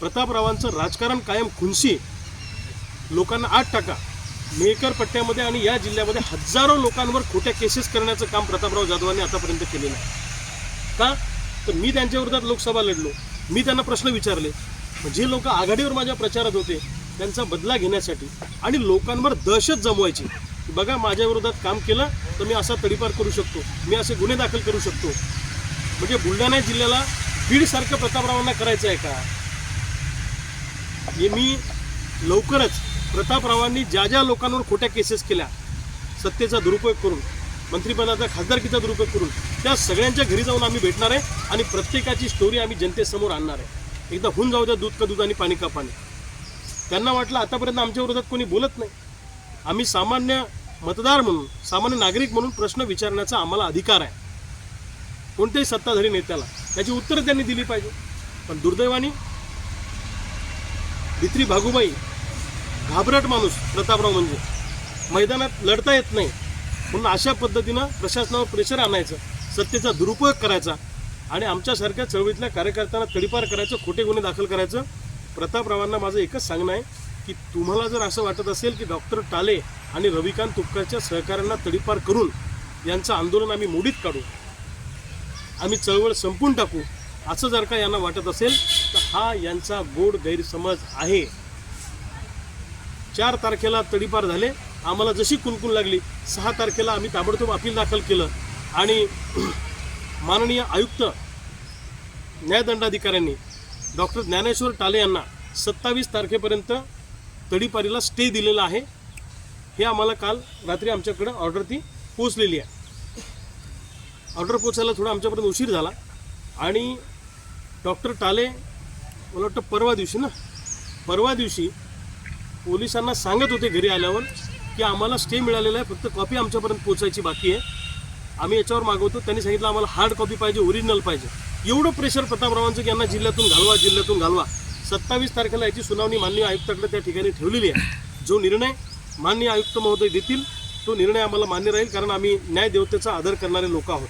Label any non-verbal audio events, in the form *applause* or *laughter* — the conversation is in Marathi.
प्रतापरावांचं राजकारण कायम खुनशी लोकांना आत टाका. मेकर पट्ट्यामध्ये आणि या जिल्ह्यामध्ये हजारो लोकांवर खोट्या केसेस करण्याचं काम प्रतापराव जाधवांनी आतापर्यंत केलेलं आहे. का? तर मी त्यांच्याविरोधात लोकसभा लढलो. मी त्यांना प्रश्न विचारले. जे लोक आघाडीवर माझ्या प्रचारात होते त्यांचा बदला घेण्यासाठी आणि लोकांवर दहशत जमवायची बघा माझ्या विरोधात काम केलं तर मी असा तडीपार करू शकतो. मी असे गुन्हे दाखल करू शकतो. म्हणजे बुलढाणा जिल्ह्याला बीडसारखं प्रतापरावांना करायचं आहे का? हे मी लवकरच प्रतापरावांनी ज्या ज्या लोकांवर खोट्या केसेस केल्या सत्तेचा दुरुपयोग करून मंत्रिपदाचा खासदारकीचा दुरुपयोग करून त्या सगळ्यांच्या घरी जाऊन आम्ही भेटणार आहे आणि प्रत्येकाची स्टोरी आम्ही जनतेसमोर आणणार आहे. एकदा होऊन जाऊ द्या दूध का दूध आणि पाणी का पाणी. त्यांना वाटलं आतापर्यंत आमच्या विरोधात कोणी बोलत नाही. आम्ही सामान्य मतदार म्हणून सामान्य नागरिक म्हणून प्रश्न विचारण्याचा आम्हाला अधिकार आहे. कोणत्याही सत्ताधारी नेत्याला त्याची उत्तरं त्यांनी दिली पाहिजे. पण दुर्दैवानी भित्री भागूबाई घाबरट माणूस प्रतापराव म्हणजे. मैदानात लढता येत नाही. म्हणून अशा पद्धतीनं प्रशासनावर प्रेशर आणायचं सत्तेचा दुरुपयोग करायचा आणि आमच्यासारख्या चळवळीतल्या कार्यकर्त्यांना तडीपार करायचं खोटे गुन्हे दाखल करायचं. प्रतापरावांना माझं एकच सांगणं आहे की तुम्हाला जर असं वाटत असेल की डॉक्टर टाले आणि रविकांत तुपकरच्या सहकाऱ्यांना तडीपार करून यांचं आंदोलन आम्ही मोडीत काढू आम्ही चळवळ संपून टाकू असं जर का यांना वाटत असेल तर हा यांचा गोड गैरसमज आहे. चार तारखेला तडीपार झाले. आम्हाला जशी कुणकुण लागली सहा तारखेला आम्ही ताबडतोब अपील दाखल केलं आणि *clears throat* माननीय आयुक्त न्यायदंडाधिकाऱ्यांनी डॉक्टर ज्ञानेश्वर टाले यांना सत्तावीस तारखेपर्यंत तडीपारीला स्टे दिलेला आहे. हे आम्हाला काल रात्री आमच्याकडं ऑर्डर ती पोचलेली आहे. ऑर्डर पोचायला थोडा आमच्यापर्यंत उशीर झाला आणि डॉक्टर टाले मला वाटतं परवा दिवशी ना परवा दिवशी पोलिसांना सांगत होते घरी आल्यावर की आम्हाला स्टे मिळालेला आहे फक्त कॉपी आमच्यापर्यंत पोचायची बाकी आहे. आम्ही याच्यावर मागवतो त्यांनी सांगितलं आम्हाला हार्ड कॉपी पाहिजे ओरिजिनल पाहिजे. एवढं प्रेशर प्रतापरावांचं की यांना जिल्ह्यातून घालवा जिल्ह्यातून घालवा. सत्तावीस तारखेला याची सुनावणी माननीय आयुक्ताकडे त्या ठिकाणी ठेवलेली आहे. जो निर्णय माननीय आयुक्त महोदय देतील तो निर्णय आम्हाला मान्य राहील कारण आम्ही न्याय देवतेचा आदर करणारे लोक आहोत.